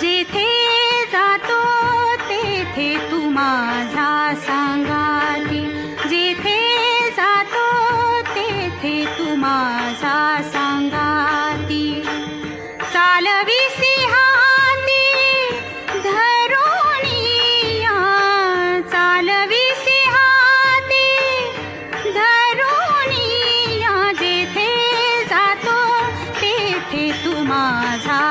जेथे जातो तेथे तू माझा सांगाती. जेथे जातो तेथे तू माझा सांगाती. चालवी सिंहा 啊擦